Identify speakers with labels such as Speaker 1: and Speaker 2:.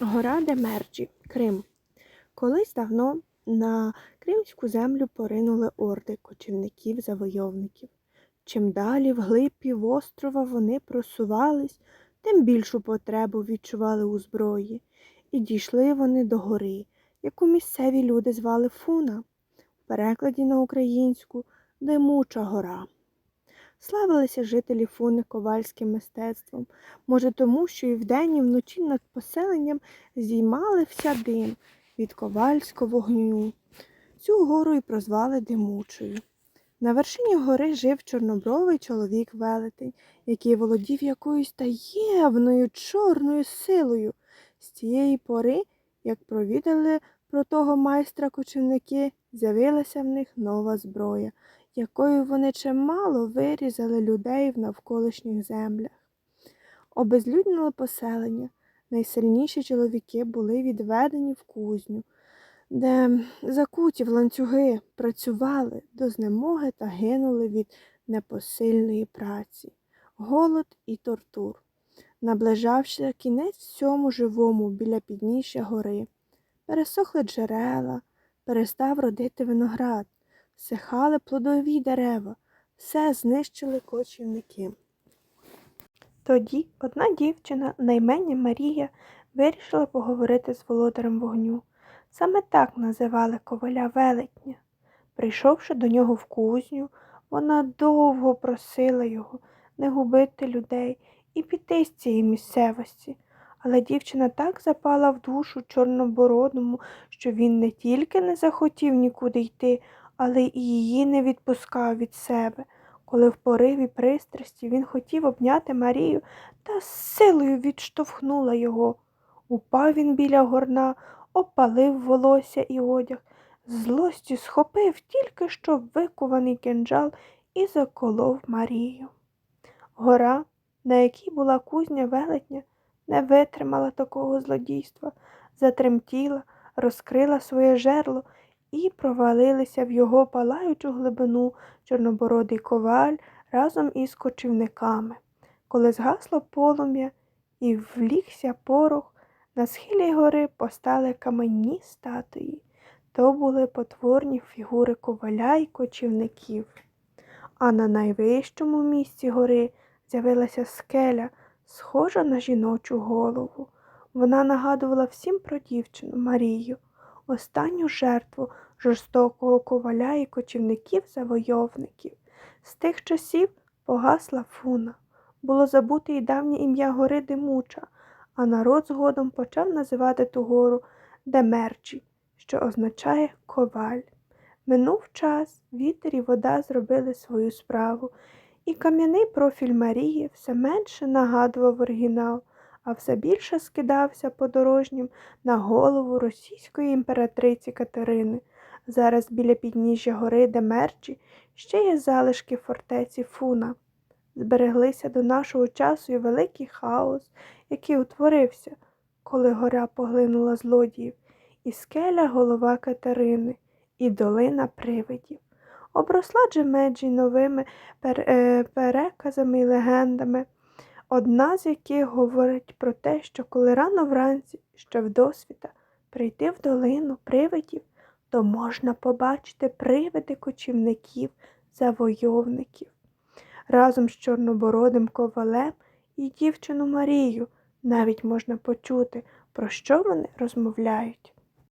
Speaker 1: Гора Демерджі, Крим. Колись давно на кримську землю поринули орди кочівників-завойовників. Чим далі вглиб півострова вони просувались, тим більшу потребу відчували у зброї. І дійшли вони до гори, яку місцеві люди звали Фуна, в перекладі на українську Димуча гора. Славилися жителі Фуни ковальським мистецтвом, може тому, що і вдень, і вночі над поселенням здіймався дим від ковальського вогню. Цю гору і прозвали Димучою. На вершині гори жив чорнобровий чоловік велетень, який володів якоюсь таємною чорною силою. З цієї пори, як провідали про того майстра кочівники, з'явилася в них нова зброя, якою вони чимало вирізали людей в навколишніх землях. Обезлюднило поселення. Найсильніші чоловіки були відведені в кузню, де закуті в ланцюги працювали до знемоги та гинули від непосильної праці, голод і тортур. Наближався кінець всьому живому біля підніжжя гори. Пересохли джерела, перестав родити виноград, сихали плодові дерева, все знищили кочівники. Тоді одна дівчина, наймення Марія, вирішила поговорити з володарем вогню. Саме так називали коваля велетня. Прийшовши до нього в кузню, вона довго просила його не губити людей і піти з цієї місцевості. Але дівчина так запала в душу чорнобородому, що він не тільки не захотів нікуди йти, але і її не відпускав від себе. Коли в пориві пристрасті він хотів обняти Марію, та з силою відштовхнула його. Упав він біля горна, опалив волосся і одяг, злості схопив тільки що викуваний кинджал і заколов Марію. Гора, на якій була кузня велетня, не витримала такого злодійства, затремтіла, розкрила своє жерло і провалилися в його палаючу глибину чорнобородий коваль разом із кочівниками. Коли згасло полум'я і влігся порох, на схилі гори постали каменні статуї. То були потворні фігури коваля й кочівників. А на найвищому місці гори з'явилася скеля, схожа на жіночу голову. Вона нагадувала всім про дівчину Марію, останню жертву жорстокого коваля і кочівників-завойовників. З тих часів погасла фуна. Було забуте й давнє ім'я гори Димуча, а народ згодом почав називати ту гору Демерчі, що означає коваль. Минув час, вітер і вода зробили свою справу, і кам'яний профіль Марії все менше нагадував оригінал, а все більше скидався подорожнім на голову російської імператриці Катерини. Зараз біля підніжжя гори Демерчі ще є залишки фортеці Фуна. Збереглися до нашого часу і великий хаос, який утворився, коли гора поглинула злодіїв, і скеля голова Катерини, і долина привидів. Обросла Джемеджі новими е, переказами і легендами, одна з яких говорить про те, що коли рано вранці, ще вдосвіта, прийти в долину привидів, то можна побачити привиди кочівників, завойовників. Разом з чорнобородим ковалем і дівчину Марію навіть можна почути, про що вони розмовляють.